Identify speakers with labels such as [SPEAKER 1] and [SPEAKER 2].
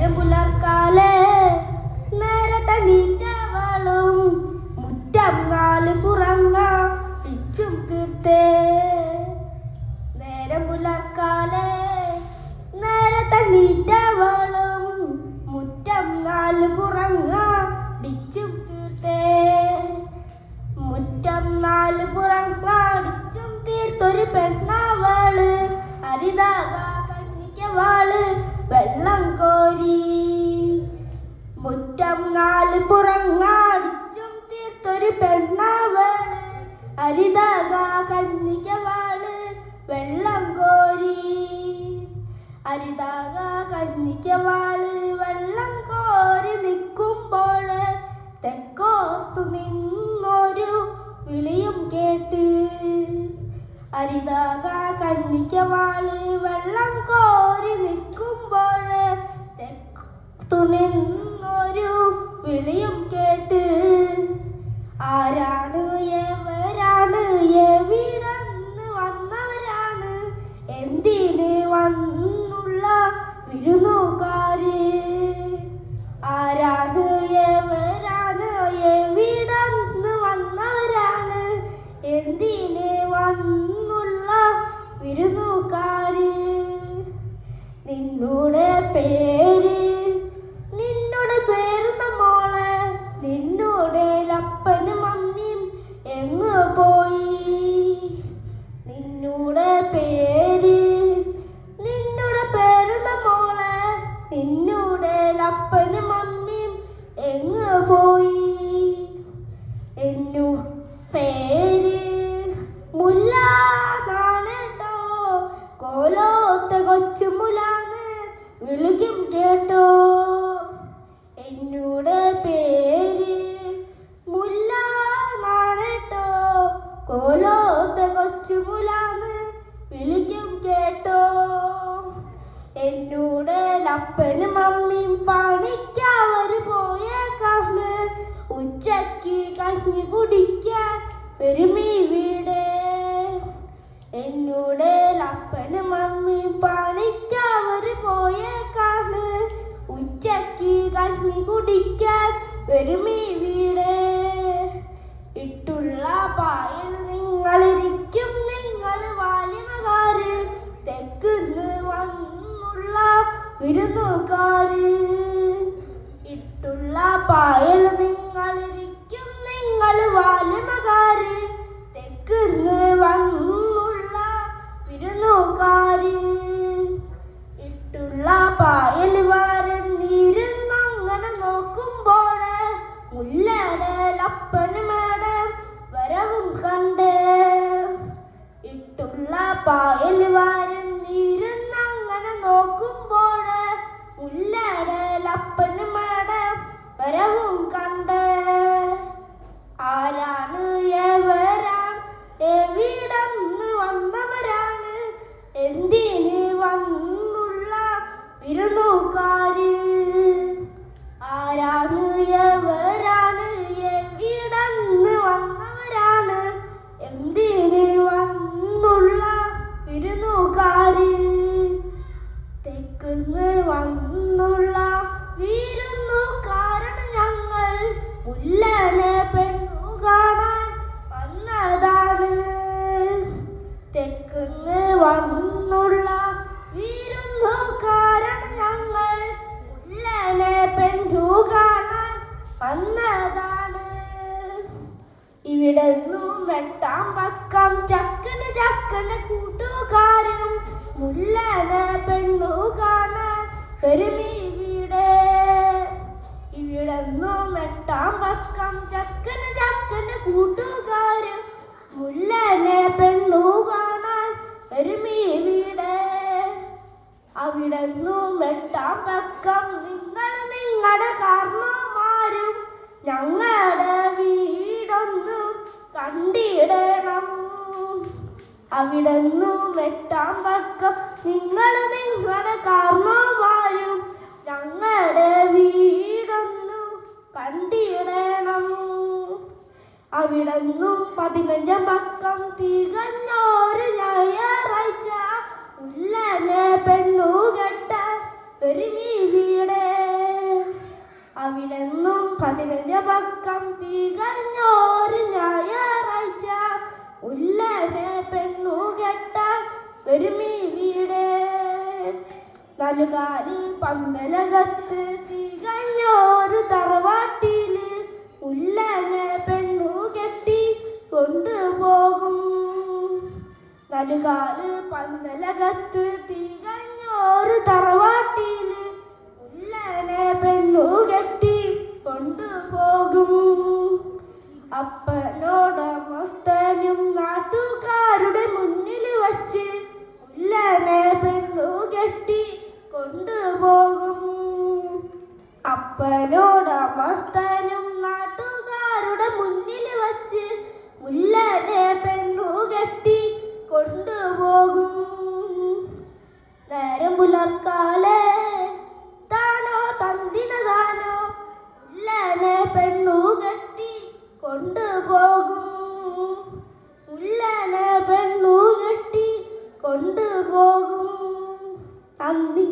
[SPEAKER 1] നേരം പുലർക്കാലേ നേരത്തെ നീറ്റവളും മുറ്റം നാല് പുറങ്ങ തീർത്തേ. നേരം പുലർക്കാലേ നേരത്തെ നീറ്റവളും മുറ്റം നാല് പുറങ്ങ തീർത്തേ. മുറ്റം നാല് പുറങ്ങാടിച്ചും തീർത്തൊരു പെണ്ണാവൾ അരിതാക കഞ്ഞിക്കവാൾ വെള്ളം കോരി. മുറ്റം നാല് പുറങ്ങാടിച്ചും തീർത്തൊരു പെണ്ണാവൾ. അരിതാക കന്നിക്കവാൾ വെള്ളം കോരി. അരിതാക കന്നിക്കവാൾ വെള്ളം കോരി നിൽക്കുമ്പോൾ തെക്കോർത്തു നിന്നൊരു വിളിയും കേട്ട്. അരിതാക കന്നിക്കവാൾ വെള്ളം കോരി നിൽക്കുമ്പോൾ എന്തിന് വന്നുള്ള വിരുന്നുകാര്? നിന്നുടെ അപ്പനും അമ്മയും എങ്ങ് പോയി? എന്നു പേര് മുല്ല കാണട്ടോ കോലോത്ത കൊച്ചു മുലാന്ന് വിളിക്കും അപ്പനും അമ്മയും പണിക്കവർ പോയേക്കാണ് ഉച്ചയ്ക്ക് കഞ്ഞി കുടിക്കാൻ വരുമീ വീട് എന്നോട് അപ്പനും അമ്മയും പണിക്കവർ പോയേക്കാണ് ഉച്ചയ്ക്ക് കഞ്ഞി കുടിക്കാൻ വരുമീ വീട് ഇട്ടുള്ള പായൽ നിങ്ങളിരിക്കും വിരുന്നുകാര് ഇട്ടുള്ള പായൽ നിങ്ങളിരിക്കും നിങ്ങൾ വാലിമകാര്. തെക്കുന്ന് വന്നുള്ള വിരുന്നുകാര് ഇട്ടുള്ള പായൽ വാരന്നിരുന്നങ്ങനെ നോക്കുമ്പോൾ മുല്ലയുടെ ലപ്പനുമേടെ വരവും കണ്ട്. ഇട്ടുള്ള പായൽ വാരന്നിരുന്നങ്ങനെ വരവും കണ്ട് ആരാണ്? എവരാണ്? എവിടന്ന് വന്നവരാണ്? എന്തിന് വന്നുള്ള വിരുന്നുകാര്? ആരാണ്? എവരാണ്? എവിടന്ന് വന്നവരാണ്? എന്തിന് വന്നുള്ള വിരുന്നുകാര്? തെക്കുന്ന് വന്നുള്ള തെക്കുന്ന് വന്നുള്ള വിരുന്നുകാരാണ് ഞങ്ങൾ ഉള്ളനെ പെണ്ണു കാണാൻ വന്നതാണ്. ഇവിടെ നിന്നും എട്ടാം പക്കം ചക്കന് ചക്കന് കൂട്ടുകാരനും മുല്ലനെ പെണ്ണു കാണാൻ ഒരുമി വീട്. ഇവിടെ നിന്നും എട്ടാം അവിടെ നിന്നും എട്ടാം പക്കം. നിങ്ങൾ നിങ്ങളുടെ കാരണമാരും ഞങ്ങളുടെ വീടൊന്നു കണ്ടിടണം. അവിടുന്നു എട്ടാം പക്കം. നിങ്ങൾ നിങ്ങളുടെ കാരണമാരും ഞങ്ങളുടെ വീടൊന്നു കണ്ടിടണം. അവിടുന്നു പതിനഞ്ചാം പക്കം തികഞ്ഞൊരു ഒരുമി വീട് നലുകാലി പന്തലകത്ത് തികഞ്ഞോരു തറവാട്ടിൽ ഉല്ലനെ പെണ്ണു കെട്ടി കൊണ്ടുപോകും. നലുകാൽ പന്തലകത്ത് അപ്പനോട് മസ്തനും നാട്ടുകാരുടെ മുന്നിൽ വച്ച് മുല്ലനെ പെണ്ണു കെട്ടി കൊണ്ടുപോകും. നേരം പുലർക്കാലേ താനോ തന്തിന താനോ മുല്ലനെ പെണ്ണു കെട്ടി കൊണ്ടുപോകും. മുല്ലനെ പെണ്ണു കെട്ടി കൊണ്ടുപോകും. നന്ദി.